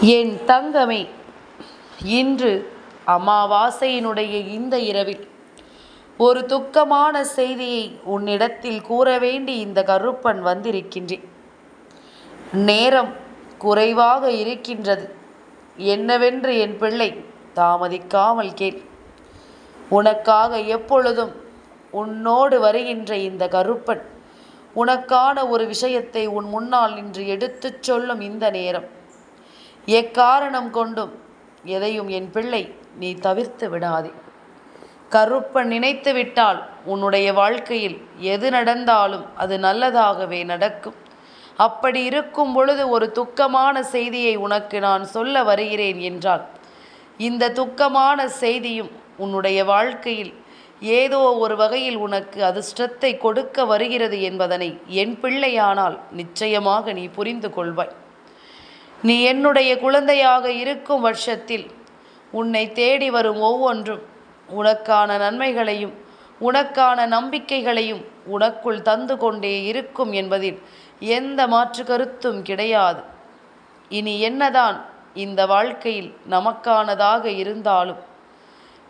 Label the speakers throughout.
Speaker 1: என் தங்கமே இன்று அமாவாசையினுடைய இந்த இரவில் ஒரு துக்கமான செய்தியை உன்னிடத்தில் கூற வேண்டி இந்த கருப்பன் வந்திருக்கின்றேன். நேரம் குறைவாக இருக்கின்றது. என்னவென்று என் பிள்ளை தாமதிக்காமல் கேள். உனக்காக எப்பொழுதும் உன்னோடு வருகின்ற இந்த கருப்பன் உனக்கான ஒரு விஷயத்தை உன் முன்னால் நின்று எடுத்துச் சொல்லும் இந்த நேரம். எக்காரணம் கொண்டும் எதையும் என் பிள்ளை நீ தவிர்த்து விடாதே. கருப்பன் நினைத்து விட்டால் உன்னுடைய வாழ்க்கையில் எது நடந்தாலும் அது நல்லதாகவே நடக்கும். அப்படி இருக்கும் பொழுது ஒரு துக்கமான செய்தியை உனக்கு நான் சொல்ல வருகிறேன் என்றால் இந்த துக்கமான செய்தியும் உன்னுடைய வாழ்க்கையில் ஏதோ ஒரு வகையில் உனக்கு அதிர்ஷ்டத்தை கொடுக்க வருகிறது என்பதனை என் பிள்ளையானால் நிச்சயமாக நீ புரிந்து கொள்வாய். நீ என்னுடைய குழந்தையாக இருக்கும் வருஷத்தில் உன்னை தேடி வரும் ஒவ்வொன்றும் உனக்கான நன்மைகளையும் உனக்கான நம்பிக்கைகளையும் உனக்குள் தந்து கொண்டே இருக்கும் என்பதில் எந்த மாற்று கருத்தும் கிடையாது. இனி என்னதான் இந்த வாழ்க்கையில் நமக்கானதாக இருந்தாலும்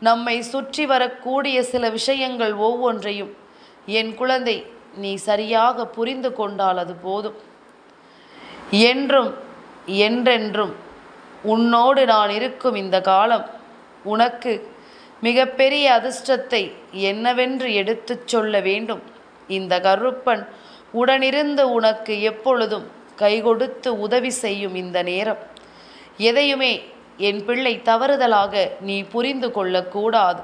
Speaker 1: நம்மை சுற்றி வரக்கூடிய சில விஷயங்கள் ஒவ்வொன்றையும் என் குழந்தை நீ சரியாக புரிந்து கொண்டால் அது போதும். என்றும் என்றென்றும் உன்னோடு நான் இருக்கும் இந்த காலம் உனக்கு மிகப்பெரிய அதிர்ஷ்டத்தை என்னவென்று எடுத்துச் சொல்ல வேண்டும். இந்த கருப்பன் உடனிருந்து உனக்கு எப்பொழுதும் கை கொடுத்து உதவி செய்யும் இந்த நேரம். எதையுமே என் பிள்ளை தவறுதலாக நீ புரிந்து கொள்ளக்கூடாது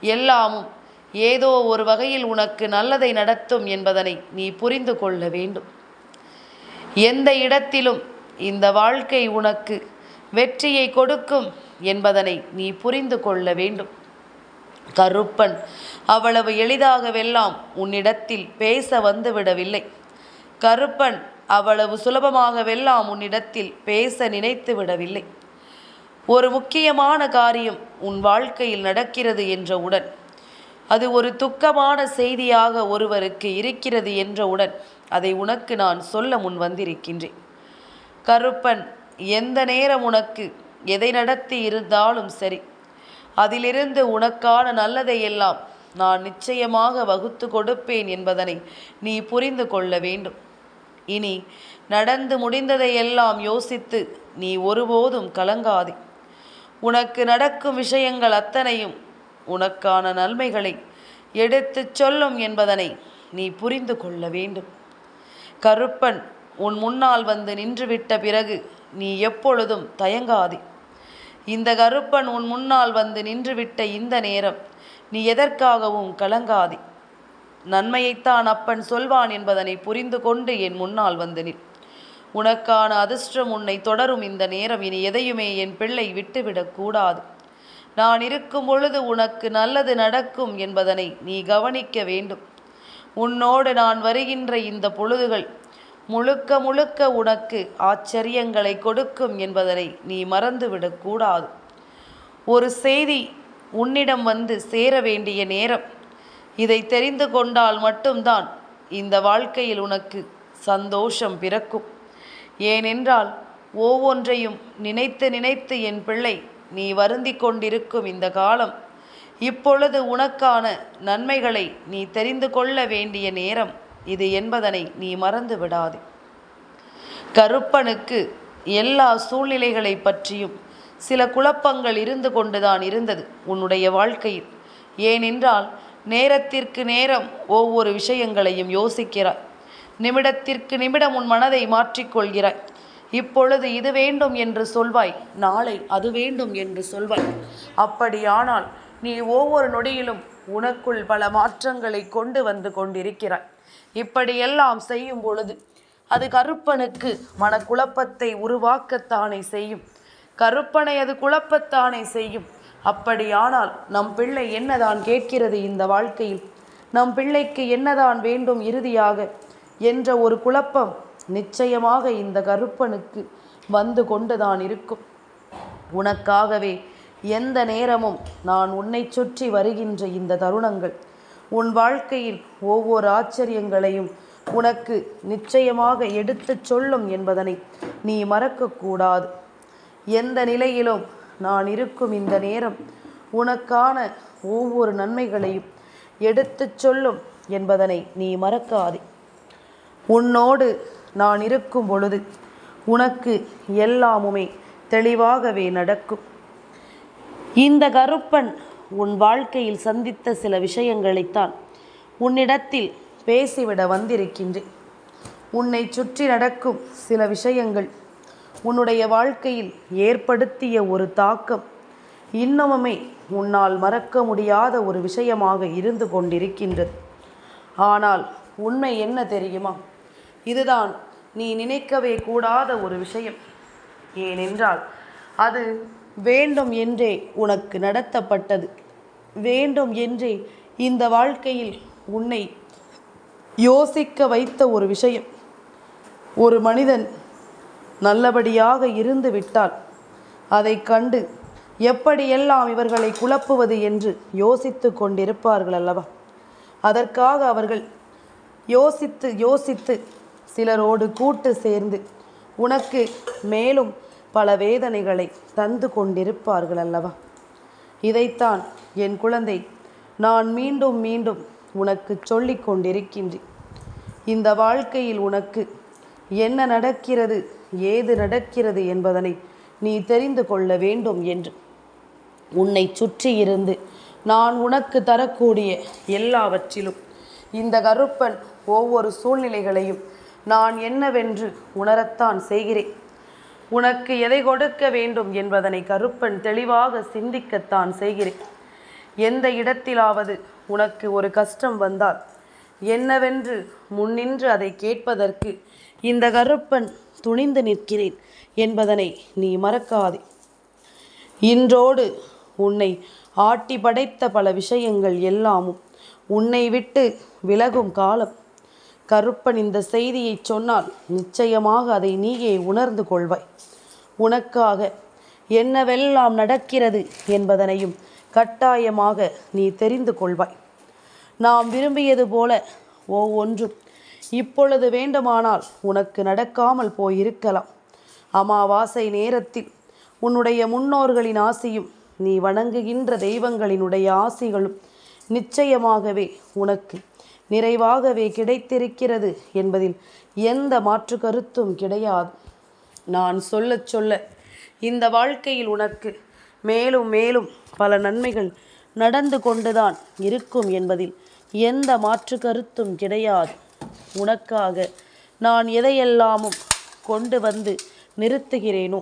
Speaker 1: எல்லாமும் ஏதோ ஒரு வகையில் உனக்கு நல்லதை நடத்தும் என்பதனை நீ புரிந்து கொள்ள வேண்டும். எந்த இடத்திலும் இந்த வாழ்க்கை உனக்கு வெற்றியை கொடுக்கும் என்பதனை நீ புரிந்து கொள்ள வேண்டும். கருப்பன் அவ்வளவு எளிதாகவெல்லாம் உன்னிடத்தில் பேச வந்துவிடவில்லை. கருப்பன் அவ்வளவு சுலபமாகவெல்லாம் உன்னிடத்தில் பேச நினைத்து விடவில்லை. ஒரு முக்கியமான காரியம் உன் வாழ்க்கையில் நடக்கிறது என்றவுடன் அது ஒரு துக்கமான செய்தியாக ஒருவருக்கு இருக்கிறது என்றவுடன் அதை உனக்கு நான் சொல்ல முன் வந்திருக்கின்றேன். கருப்பன் எந்த நேரம் உனக்கு எதை நடத்தி இருந்தாலும் சரி அதிலிருந்து உனக்கான நல்லதை எல்லாம் நான் நிச்சயமாக வகுத்து கொடுப்பேன் என்பதனை நீ புரிந்து கொள்ள வேண்டும். இனி நடந்து முடிந்ததையெல்லாம் யோசித்து நீ ஒருபோதும் கலங்காதே. உனக்கு நடக்கும் விஷயங்கள் அத்தனையும் உனக்கான நன்மைகளை எடுத்துச் சொல்லும் என்பதனை நீ புரிந்து கொள்ள வேண்டும். கருப்பன் உன் முன்னால் வந்து நின்றுவிட்ட பிறகு நீ எப்பொழுதும் தயங்காதே. இந்த கருப்பன் உன் முன்னால் வந்து நின்றுவிட்ட இந்த நேரம் நீ எதற்காகவும் கலங்காதே. நன்மையைத்தான் அப்பன் சொல்வான் என்பதனை புரிந்து கொண்டு என் முன்னால் வந்து நில். உனக்கான அதிர்ஷ்டம் உன்னை தொடரும் இந்த நேரம் இனி எதையுமே என் பிள்ளை விட்டுவிடக் கூடாது. நான் இருக்கும் பொழுது உனக்கு நல்லது நடக்கும் என்பதனை நீ கவனிக்க வேண்டும். உன்னோடு நான் வருகின்ற இந்த பொழுதுகள் முழுக்க முழுக்க உனக்கு ஆச்சரியங்களை கொடுக்கும் என்பதனை நீ மறந்துவிடக்கூடாது ஒரு செய்தி உன்னிடம் வந்து சேர வேண்டிய நேரம். இதை தெரிந்து கொண்டால் மட்டும்தான் இந்த வாழ்க்கையில் உனக்கு சந்தோஷம் பிறக்கும். ஏனென்றால் ஒவ்வொன்றையும் நினைத்து நினைத்து என் பிள்ளை நீ வருந்தி கொண்டிருக்கும் இந்த காலம் இப்பொழுது உனக்கான நன்மைகளை நீ தெரிந்து கொள்ள வேண்டிய நேரம். இது என்பதனை நீ மறந்து விடாதே. கருப்பனுக்கு எல்லா சூழ்நிலைகளை பற்றியும் சில குழப்பங்கள் இருந்து கொண்டுதான் இருந்தது உன்னுடைய வாழ்க்கையில். ஏனென்றால் நேரத்திற்கு நேரம் ஒவ்வொரு விஷயங்களையும் யோசிக்கிறாய். நிமிடத்திற்கு நிமிடம் உன் மனதை மாற்றிக்கொள்கிறாய். இப்பொழுது இது வேண்டும் என்று சொல்வாய் நாளை அது வேண்டும் என்று சொல்வாய். அப்படியானால் நீ ஒவ்வொரு நொடியிலும் உனக்குள் பல மாற்றங்களை கொண்டு வந்து கொண்டிருக்கிறாய். இப்படியெல்லாம் செய்யும் பொழுது அது கருப்பனுக்கு மனக்குழப்பத்தை உருவாக்கத்தானே செய்யும். கருப்பனை அது குழப்பத்தானே செய்யும். அப்படியானால் நம் பிள்ளை என்னதான் கேட்கிறது இந்த வாழ்க்கையில்? நம் பிள்ளைக்கு என்னதான் வேண்டும் இறுதியாக? என்ற ஒரு குழப்பம் நிச்சயமாக இந்த கருப்பனுக்கு வந்து கொண்டுதான் இருக்கும். உனக்காகவே எந்த நேரமும் நான் உன்னை சுற்றி வருகின்ற இந்த தருணங்கள். உன் வாழ்க்கையில் ஒவ்வொரு ஆச்சரியங்களையும் உனக்கு நிச்சயமாக எடுத்துச் சொல்லும் என்பதனை நீ மறக்கக்கூடாது எந்த நிலையிலும் நான் இருக்கும் இந்த நேரம் உனக்கான ஒவ்வொரு நன்மைகளையும் எடுத்துச் சொல்லும் என்பதனை நீ மறக்காதே. உன்னோடு நான் இருக்கும் பொழுது உனக்கு எல்லாமுமே தெளிவாகவே நடக்கும். இந்த கருப்பன் உன் வாழ்க்கையில் சந்தித்த சில விஷயங்களைத்தான் உன்னிடத்தில் பேசிவிட வந்திருக்கின்றேன். உன்னை சுற்றி நடக்கும் சில விஷயங்கள் உன்னுடைய வாழ்க்கையில் ஏற்படுத்திய ஒரு தாக்கம் இன்னமுமே உன்னால் மறக்க முடியாத ஒரு விஷயமாக இருந்து கொண்டிருக்கின்றது. ஆனால் உண்மை என்ன தெரியுமா? இதுதான் நீ நினைக்கவே கூடாத ஒரு விஷயம். ஏனென்றால் அது வேண்டும் என்றே உனக்கு நடத்தப்பட்டது. வேண்டும் என்றே இந்த வாழ்க்கையில் உன்னை யோசிக்க வைத்த ஒரு விஷயம். ஒரு மனிதன் நல்லபடியாக இருந்து விட்டால் அதை கண்டு எப்படியெல்லாம் இவர்களை குழப்புவது என்று யோசித்து கொண்டிருப்பார்கள் அல்லவா? அதற்காக அவர்கள் யோசித்து யோசித்து சிலரோடு கூட்டு சேர்ந்து உனக்கு மேலும் பல வேதனைகளை தந்து கொண்டிருப்பார்கள் அல்லவா? இதைத்தான் என் குழந்தை நான் மீண்டும் மீண்டும் உனக்கு சொல்லிக் கொண்டிருக்கின்றேன். இந்த வாழ்க்கையில் உனக்கு என்ன நடக்கிறது ஏது நடக்கிறது என்பதனை நீ தெரிந்து கொள்ள வேண்டும் என்று. உன்னை சுற்றி இருந்து நான் உனக்கு தரக்கூடிய எல்லாவற்றிலும் இந்த கருப்பன் ஒவ்வொரு சூழ்நிலைகளையும் நான் என்னவென்று உணரத்தான் செய்கிறேன். உனக்கு எதை கொடுக்க வேண்டும் என்பதனை கருப்பன் தெளிவாக சிந்திக்கத்தான் செய்கிறேன். எந்த இடத்திலாவது உனக்கு ஒரு கஷ்டம் வந்தால் என்னவென்று முன்னின்று அதை கேட்பதற்கு இந்த கருப்பன் துணிந்து நிற்கிறேன் என்பதனை நீ மறக்காதே. இன்றோடு உன்னை ஆட்டி படைத்த பல விஷயங்கள் எல்லாமும் உன்னை விட்டு விலகும் காலம் கருப்பன் இந்த செய்தியை சொன்னால் நிச்சயமாக அதை நீயே உணர்ந்து கொள்வாய். உனக்காக என்னவெல்லாம் நடக்கிறது என்பதனையும் கட்டாயமாக நீ தெரிந்து கொள்வாய். நாம் விரும்பியது போல ஒவ்வொன்றும் இப்பொழுது வேண்டுமானால் உனக்கு நடக்காமல் போயிருக்கலாம். அமாவாசை நேரத்தில் உன்னுடைய முன்னோர்களின் ஆசையும் நீ வணங்குகின்ற தெய்வங்களினுடைய ஆசைகளும் நிச்சயமாகவே உனக்கு நிறைவாகவே கிடைத்திருக்கிறது என்பதில் எந்த மாற்று கருத்தும் கிடையாது. நான் சொல்ல சொல்ல இந்த வாழ்க்கையில் உனக்கு மேலும் மேலும் பல நன்மைகள் நடந்து கொண்டுதான் இருக்கும் என்பதில் எந்த மாற்று கருத்தும் கிடையாது. உனக்காக நான் எதையெல்லாமும் கொண்டு வந்து நிறுத்துகிறேனோ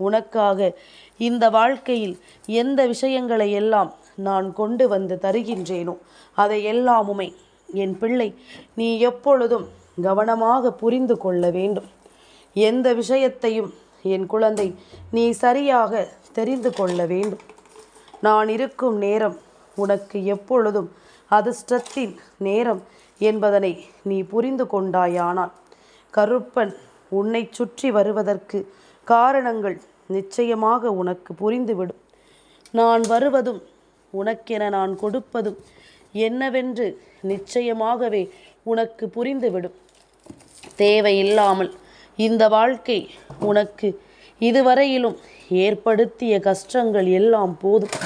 Speaker 1: உனக்காக இந்த வாழ்க்கையில் எந்த விஷயங்களை எல்லாம் நான் கொண்டு வந்து தருகின்றேனோ அதை எல்லாமுமே என் பிள்ளை நீ எப்பொழுதும் கவனமாக புரிந்து கொள்ள வேண்டும். எந்த விஷயத்தையும் என் குழந்தை நீ சரியாக தெரிந்து கொள்ள வேண்டும். நான் இருக்கும் நேரம் உனக்கு எப்பொழுதும் அதிர்ஷ்டத்தின் நேரம் என்பதனை நீ புரிந்து கொண்டாயானால் கருப்பன் உன்னை சுற்றி வருவதற்கு காரணங்கள் நிச்சயமாக உனக்கு புரிந்துவிடும். நான் வருவதும் உனக்கென நான் கொடுப்பதும் என்னவென்று நிச்சயமாகவே உனக்கு புரிந்துவிடும். தேவையில்லாமல் இந்த வாழ்க்கை உனக்கு இதுவரையிலும் ஏற்படுத்திய கஷ்டங்கள் எல்லாம் போதும்.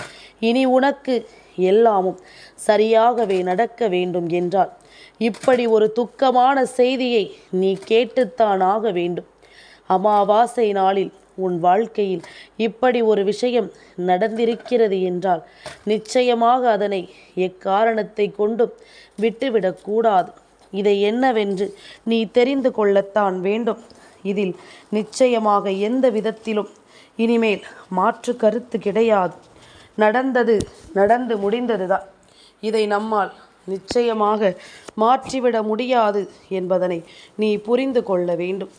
Speaker 1: இனி உனக்கு எல்லாமும் சரியாகவே நடக்க வேண்டும் என்றால் இப்படி ஒரு துக்கமான செய்தியை நீ கேட்டுத்தான் ஆக வேண்டும். அமாவாசை நாளில் உன் வாழ்க்கையில் இப்படி ஒரு விஷயம் நடந்திருக்கிறது என்றால் நிச்சயமாக அதனை எக்காரணத்தை கொண்டும் விட்டுவிடக்கூடாது இதை என்னவென்று நீ தெரிந்து கொள்ளத்தான் வேண்டும். இதில் நிச்சயமாக எந்த விதத்திலும் இனிமேல் மாற்று கருத்து கிடையாது. நடந்தது நடந்து முடிந்ததுதான். இதை நம்மால் நிச்சயமாக மாற்றிவிட முடியாது என்பதனை நீ புரிந்து கொள்ள வேண்டும்.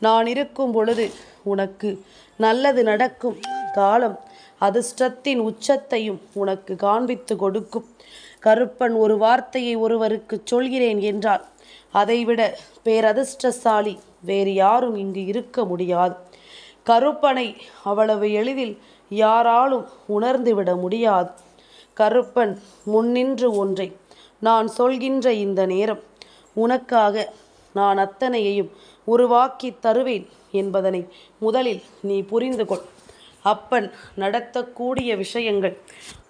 Speaker 1: நான் இருக்கும் பொழுது உனக்கு நல்லது நடக்கும். காலம் அதிர்ஷ்டத்தின் உச்சத்தையும் உனக்கு காண்பித்து கொடுக்கும். கருப்பன் ஒரு வார்த்தையை ஒருவருக்கு சொல்கிறேன் என்றால் அதைவிட பேரதிர்ஷ்டசாலி வேறு யாரும் இங்கு இருக்க முடியாது. கருப்பனை அவ்வளவு எளிதில் யாராலும் உணர்ந்துவிட முடியாது. கருப்பன் முன்னின்று ஒன்றை நான் சொல்கின்ற இந்த நேரம் உனக்காக நான் அத்தனையையும் உருவாக்கி தருவேன் என்பதனை முதலில் நீ புரிந்து கொள். அப்பன் நடத்தக்கூடிய விஷயங்கள்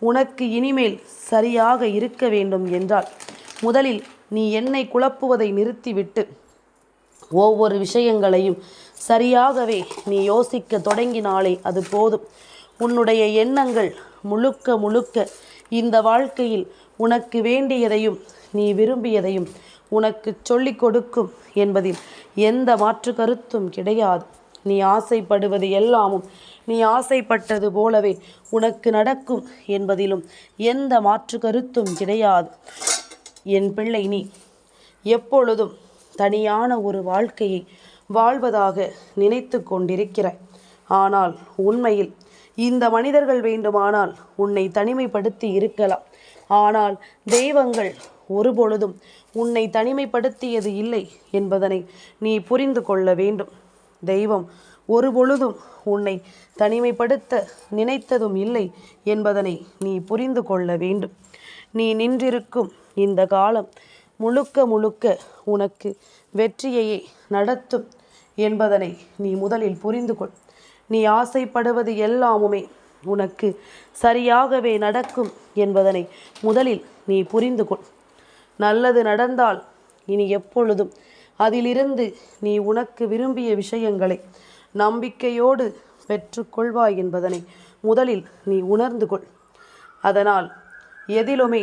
Speaker 1: உனக்கு இனிமேல் சரியாக இருக்க வேண்டும் என்றால் முதலில் நீ என்னை குழப்புவதை நிறுத்திவிட்டு ஒவ்வொரு விஷயங்களையும் சரியாகவே நீ யோசிக்க தொடங்கினாலே அது போதும். உன்னுடைய எண்ணங்கள் முழுக்க முழுக்க இந்த வாழ்க்கையில் உனக்கு வேண்டியதையும் நீ விரும்பியதையும் உனக்கு சொல்லிக் கொடுக்கும் என்பதில் எந்த மாற்று கருத்தும் கிடையாது. நீ ஆசைப்படுவது எல்லாமும் நீ ஆசைப்பட்டது போலவே உனக்கு நடக்கும் என்பதிலும் எந்த மாற்று கருத்தும் கிடையாது. என் பிள்ளை நீ எப்பொழுதும் தனியான ஒரு வாழ்க்கையை வாழ்வதாக நினைத்து கொண்டிருக்கிறாய். ஆனால் உண்மையில் இந்த மனிதர்கள் வேண்டுமானால் உன்னை தனிமைப்படுத்தி இருக்கலாம். ஆனால் தெய்வங்கள் ஒருபொழுதும் உன்னை தனிமைப்படுத்தியது இல்லை என்பதனை நீ புரிந்து கொள்ள வேண்டும். தெய்வம் ஒருபொழுதும் உன்னை தனிமைப்படுத்த நினைத்ததும் இல்லை என்பதனை நீ புரிந்து கொள்ள வேண்டும். நீ நின்றிருக்கும் இந்த காலம் முழுக்க முழுக்க உனக்கு வெற்றியையே நடத்தும் என்பதனை நீ முதலில் புரிந்து கொள். நீ ஆசைப்படுவது எல்லாமுமே உனக்கு சரியாகவே நடக்கும் என்பதனை முதலில் நீ புரிந்து கொள். நல்லது நடந்தால் இனி எப்பொழுதும் அதிலிருந்து நீ உனக்கு விரும்பிய விஷயங்களை நம்பிக்கையோடு பெற்றுக்கொள்வாய் என்பதனை முதலில் நீ உணர்ந்து கொள். அதனால் எதிலுமே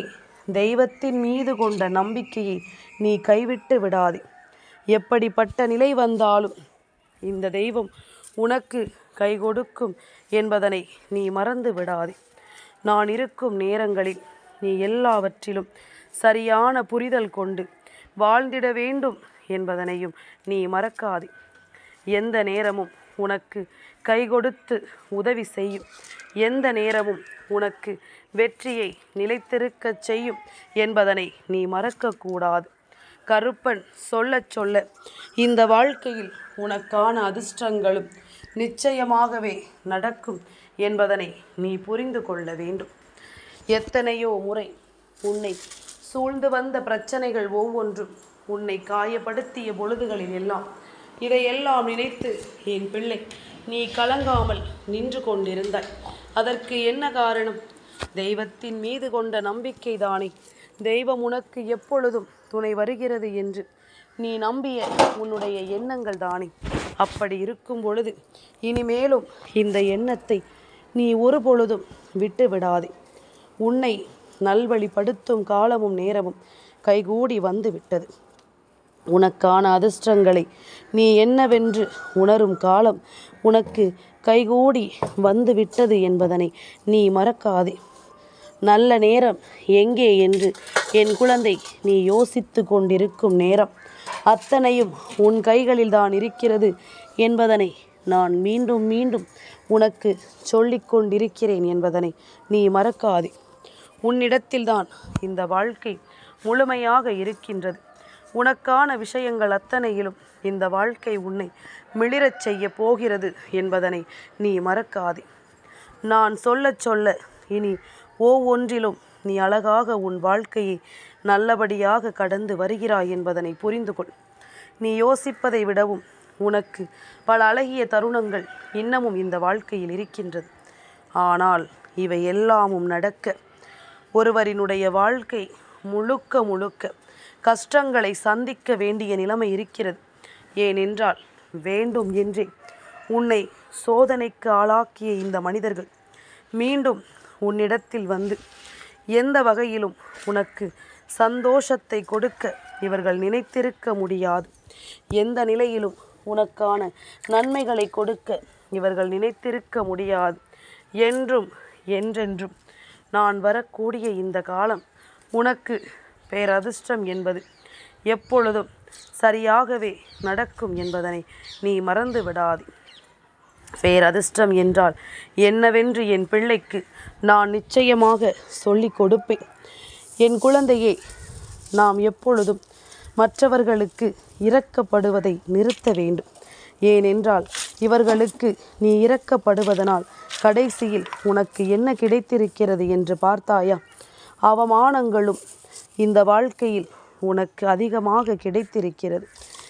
Speaker 1: தெய்வத்தின் மீது கொண்ட நம்பிக்கையை நீ கைவிட்டு விடாதே. எப்படிப்பட்ட நிலை வந்தாலும் இந்த தெய்வம் உனக்கு கை கொடுக்கும் என்பதனை நீ மறந்து விடாதே. நான் இருக்கும் நேரங்களில் நீ எல்லாவற்றிலும் சரியான புரிதல் கொண்டு வாழ்ந்திட வேண்டும் என்பதனையும் நீ மறக்காதே. எந்த நேரமும் உனக்கு கை கொடுத்து உதவி செய்யும். எந்த நேரமும் உனக்கு வெற்றியை நிலைத்திருக்கச் செய்யும் என்பதனை நீ மறக்கக்கூடாது. கருப்பன் சொல்ல சொல்ல இந்த வாழ்க்கையில் உனக்கான அதிர்ஷ்டங்களும் நிச்சயமாகவே நடக்கும் என்பதனை நீ புரிந்து கொள்ள வேண்டும். எத்தனையோ முறை உன்னை சூழ்ந்து வந்த பிரச்சனைகள் ஒவ்வொன்றும் உன்னை காயப்படுத்திய பொழுதுகளில் எல்லாம். இதையெல்லாம் நினைத்து என் பிள்ளை நீ கலங்காமல் நின்று கொண்டிருந்தாய். அதற்கு என்ன காரணம்? தெய்வத்தின் மீது கொண்ட நம்பிக்கை தானே. தெய்வம் உனக்கு எப்பொழுதும் துணை வருகிறது என்று. நீ நம்பிய உன்னுடைய எண்ணங்கள் தானே. அப்படி இருக்கும் பொழுது இனிமேலும் இந்த எண்ணத்தை நீ ஒரு பொழுதும் விட்டு விடாதே உன்னை நல்வழிப்படுத்தும் காலமும் நேரமும் கைகூடி வந்து விட்டது உனக்கான அதிர்ஷ்டங்களை நீ என்னவென்று உணரும் காலம் உனக்கு கைகூடி வந்து விட்டது என்பதனை நீ மறக்காதே. நல்ல நேரம் எங்கே என்று என் குழந்தை நீ யோசித்து கொண்டிருக்கும் நேரம் அத்தனையும் உன் கைகளில் தான் இருக்கிறது என்பதனை நான் மீண்டும் மீண்டும் உனக்கு சொல்லிக்கொண்டிருக்கிறேன் என்பதனை நீ மறக்காதே. உன்னிடத்தில்தான் இந்த வாழ்க்கை முழுமையாக இருக்கின்றது. உனக்கான விஷயங்கள் அத்தனையிலும் இந்த வாழ்க்கை உன்னை மிளிரச் செய்ய போகிறது என்பதனை நீ மறக்காதே. நான் சொல்லச் சொல்ல இனி ஒவ்வொன்றிலும் நீ அழகாக உன் வாழ்க்கையை நல்லபடியாக கடந்து வருகிறாய் என்பதனை புரிந்து கொள். நீ யோசிப்பதை விடவும் உனக்கு பல அழகிய தருணங்கள் இன்னமும் இந்த வாழ்க்கையில் இருக்கின்றது. ஆனால் இவை எல்லாமும் நடக்க ஒருவரினுடைய வாழ்க்கை முழுக்க முழுக்க கஷ்டங்களை சந்திக்க வேண்டிய நிலைமை இருக்கிறது. ஏனென்றால் வேண்டும் என்றே உன்னை சோதனைக்கு ஆளாக்கிய இந்த மனிதர்கள் மீண்டும் உன்னிடத்தில் வந்து எந்த வகையிலும் உனக்கு சந்தோஷத்தை கொடுக்க இவர்கள் நினைத்திருக்க முடியாது. எந்த நிலையிலும் உனக்கான நன்மைகளை கொடுக்க இவர்கள் நினைத்திருக்க முடியாது. என்றும் என்றென்றும் நான் வரக்கூடிய இந்த காலம் உனக்கு பேரதிர்ஷ்டம் என்பது எப்பொழுதும் சரியாகவே நடக்கும் என்பதனை நீ மறந்து விடாதே. பேரதிர்ஷ்டம் என்றால் என்னவென்று என் பிள்ளைக்கு நான் நிச்சயமாக சொல்லிக் கொடுப்பேன். என் குழந்தையே நாம் எப்பொழுதும் மற்றவர்களுக்கு இரக்கப்படுவதை நிறுத்த வேண்டும். ஏனென்றால் இவர்களுக்கு நீ இரக்கப்படுவதனால் கடைசியில் உனக்கு என்ன கிடைத்திருக்கிறது என்று பார்த்தாயா? அவமானங்களும் இந்த வாழ்க்கையில் உனக்கு அதிகமாக கிடைத்திருக்கிறது.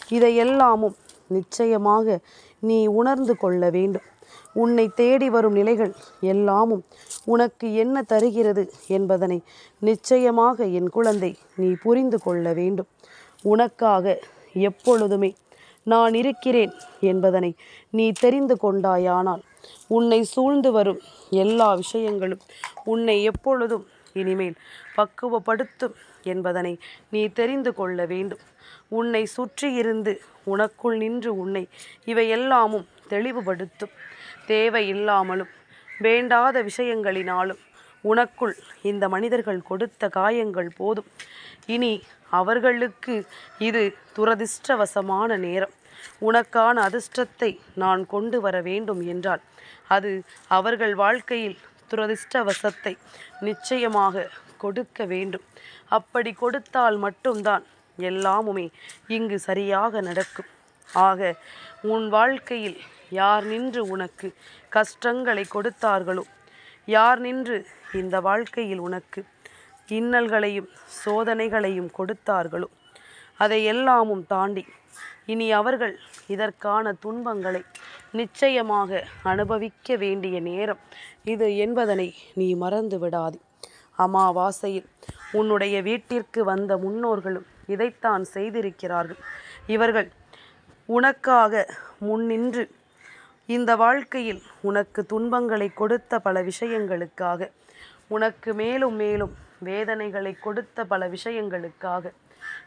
Speaker 1: இதையெல்லாமும் நிச்சயமாக
Speaker 2: நீ உணர்ந்து கொள்ள வேண்டும். உன்னை தேடி வரும் நிலைகள் எல்லாமும் உனக்கு என்ன தருகிறது என்பதனை நிச்சயமாக என் குழந்தை நீ புரிந்து கொள்ள வேண்டும். உனக்காக எப்பொழுதுமே நான் இருக்கிறேன் என்பதனை நீ தெரிந்து கொண்டாயானால் உன்னை சூழ்ந்து வரும் எல்லா விஷயங்களும் உன்னை எப்பொழுதும் இனிமேல் பக்குவப்படுத்தும் என்பதனை நீ தெரிந்து கொள்ள வேண்டும். உன்னை சுற்றி இருந்து உனக்குள் நின்று உன்னை இவை எல்லாமும் தெளிவுபடுத்தும். தேவையில்லாமலும் வேண்டாத விஷயங்களினாலும் உனக்குள் இந்த மனிதர்கள் கொடுத்த காயங்கள் போதும். இனி அவர்களுக்கு இது துரதிர்ஷ்டவசமான நேரம். உனக்கான அதிர்ஷ்டத்தை நான் கொண்டு வர வேண்டும் என்றால் அது அவர்கள் வாழ்க்கையில் துரதிர்ஷ்டவசத்தை நிச்சயமாக கொடுக்க வேண்டும். அப்படி கொடுத்தால் மட்டும்தான் எல்லாமுமே இங்கு சரியாக நடக்கும். ஆக உன் வாழ்க்கையில் யார் நின்று உனக்கு கஷ்டங்களை கொடுத்தார்களோ யார் நின்று இந்த வாழ்க்கையில் உனக்கு இன்னல்களையும் சோதனைகளையும் கொடுத்தார்களோ? அதை எல்லாமும் தாண்டி இனி அவர்கள் இதற்கான துன்பங்களை நிச்சயமாக அனுபவிக்க வேண்டிய நேரம் இது என்பதனை நீ மறந்து விடாது. அமாவாசையில் உன்னுடைய வீட்டிற்கு வந்த முன்னோர்களும் இதைத்தான் செய்திருக்கிறார்கள். இவர்கள் உனக்காக முன்னின்று இந்த வாழ்க்கையில் உனக்கு துன்பங்களை கொடுத்த பல விஷயங்களுக்காக உனக்கு மேலும் மேலும் வேதனைகளை கொடுத்த பல விஷயங்களுக்காக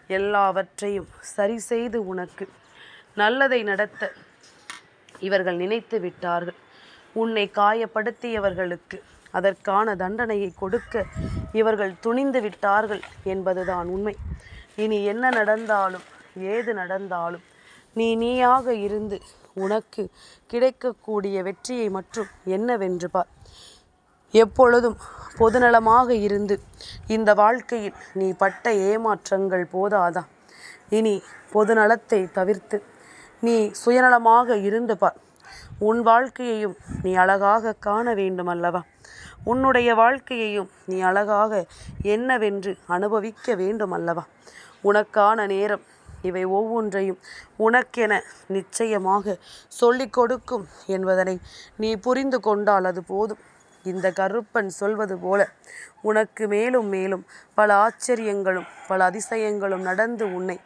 Speaker 2: எல்லாவற்றையும் சரி செய்து உனக்கு நல்லதை நடத்த இவர்கள் நினைத்து விட்டார்கள். உன்னை காயப்படுத்தியவர்களுக்கு அதற்கான தண்டனையை கொடுக்க இவர்கள் துணிந்து விட்டார்கள் என்பதுதான் உண்மை. இனி என்ன நடந்தாலும் ஏது நடந்தாலும் நீ நீயாக இருந்து உனக்கு கிடைக்கக்கூடிய வெற்றியை மற்றும் என்னவென்று பார். எப்பொழுதும் பொதுநலமாக இருந்து இந்த வாழ்க்கையில் நீ பட்ட ஏமாற்றங்கள் போதாதா? இனி பொதுநலத்தை தவிர்த்து நீ சுயநலமாக இருந்து பார். உன் வாழ்க்கையையும் நீ அழகாக காண வேண்டும் அல்லவா உன்னுடைய வாழ்க்கையையும் நீ அழகாக என்னவென்று அனுபவிக்க வேண்டும் அல்லவா உனக்கான நேரம் இவை ஒவ்வொன்றையும் உனக்கென நிச்சயமாக சொல்லிக் கொடுக்கும் என்பதனை நீ புரிந்து கொண்டால் அது போதும். இந்த கருப்பன் சொல்வது போல உனக்கு மேலும் மேலும் பல ஆச்சரியங்களும் பல அதிசயங்களும் நடந்து உன்னை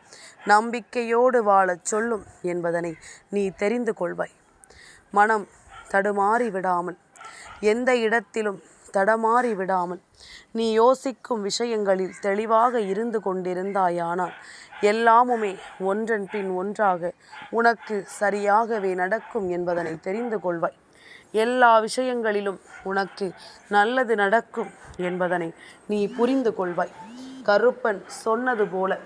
Speaker 2: நம்பிக்கையோடு வாழச் சொல்லும் என்பதனை நீ தெரிந்து கொள்வாய். மனம் தடுமாறி விடாமல் எந்த இடத்திலும் தடமாறி விடாமல் நீ யோசிக்கும் விஷயங்களில் தெளிவாக இருந்து கொண்டிருந்தாயானால் எல்லாமுமே ஒன்றன் பின் ஒன்றாக உனக்கு சரியாகவே நடக்கும் என்பதனை தெரிந்து கொள்வாய். எல்லா விஷயங்களிலும் உனக்கு நல்லது நடக்கும் என்பதனை நீ புரிந்து கொள்வாய். கருப்பன் சொன்னது போல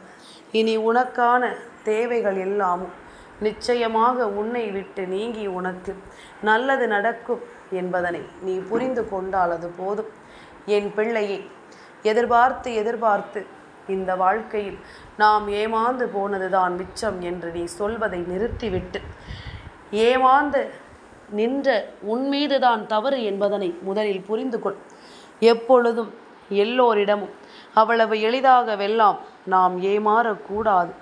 Speaker 2: இனி உனக்கான தேவைகள் எல்லாமும் நிச்சயமாக உன்னை விட்டு நீங்கி உனக்கு நல்லது நடக்கும் என்பதனை நீ புரிந்து கொண்டால் அது போதும். என் பிள்ளையை எதிர்பார்த்து எதிர்பார்த்து இந்த வாழ்க்கையில் நாம் ஏமாந்து போனதுதான் மிச்சம் என்று நீ சொல்வதை நிறுத்திவிட்டு. ஏமாந்து நின்ற உன்மீதுதான் தவறு என்பதனை முதலில் புரிந்து கொள். எப்பொழுதும் எல்லோரிடமும் அவ்வளவு எளிதாக வெல்லாம் நாம் ஏமாறக்கூடாது.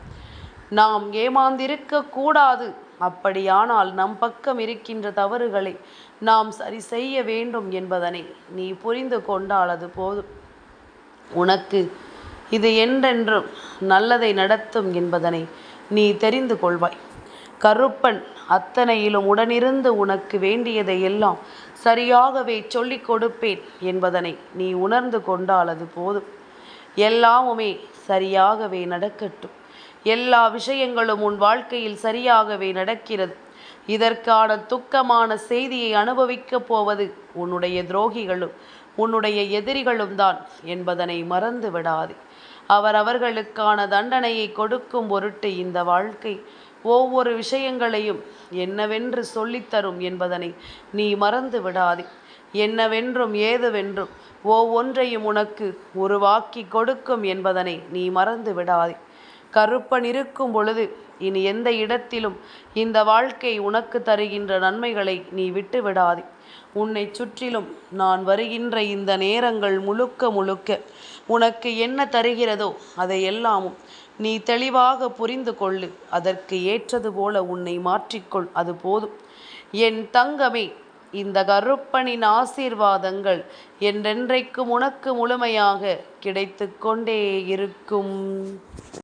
Speaker 2: நாம் ஏமாந்திருக்க கூடாது அப்படியானால் நம் பக்கம் இருக்கின்ற தவறுகளை நாம் சரி செய்ய வேண்டும் என்பதனை நீ புரிந்து கொண்டால் அது போதும். உனக்கு இது என்றென்றும் நல்லதை நடத்தும் என்பதனை நீ தெரிந்து கொள்வாய். கருப்பன் அத்தனையிலும் உடனிருந்து உனக்கு வேண்டியதை எல்லாம் சரியாகவே சொல்லிக் கொடுப்பேன் என்பதனை நீ உணர்ந்து கொண்டால் அது போதும். எல்லாமுமே சரியாகவே நடக்கட்டும். எல்லா விஷயங்களும் உன் வாழ்க்கையில் சரியாகவே நடக்கிறது. இதற்கான துக்கமான செய்தியை அனுபவிக்கப் போவது உன்னுடைய துரோகிகளும் உன்னுடைய எதிரிகளும் தான் என்பதனை மறந்து விடாதே அவர் அவர்களுக்கான தண்டனையை கொடுக்கும் பொருட்டு இந்த வாழ்க்கை. ஒவ்வொரு விஷயங்களையும் என்னவென்று சொல்லித்தரும் என்பதனை நீ மறந்து விடாதே. என்னவென்றும் ஏதுவென்றும் ஒவ்வொன்றையும் உனக்கு உருவாக்கி கொடுக்கும் என்பதனை நீ மறந்து விடாதே. கருப்பன் இருக்கும் பொழுது இனி எந்த இடத்திலும் இந்த வாழ்க்கை உனக்கு தருகின்ற நன்மைகளை நீ விட்டு விடாதே. உன்னை சுற்றிலும் நான் வருகின்ற இந்த நேரங்கள் முழுக்க முழுக்க உனக்கு என்ன தருகிறதோ அதையெல்லாமும்
Speaker 1: நீ தெளிவாக புரிந்து கொள்ளு. அதற்கு ஏற்றது போல உன்னை மாற்றிக்கொள். அது போதும். என் தங்கமே இந்த கருப்பனின் ஆசீர்வாதங்கள் என்றென்றைக்கும் உனக்கு முழுமையாக கிடைத்து கொண்டே இருக்கும்.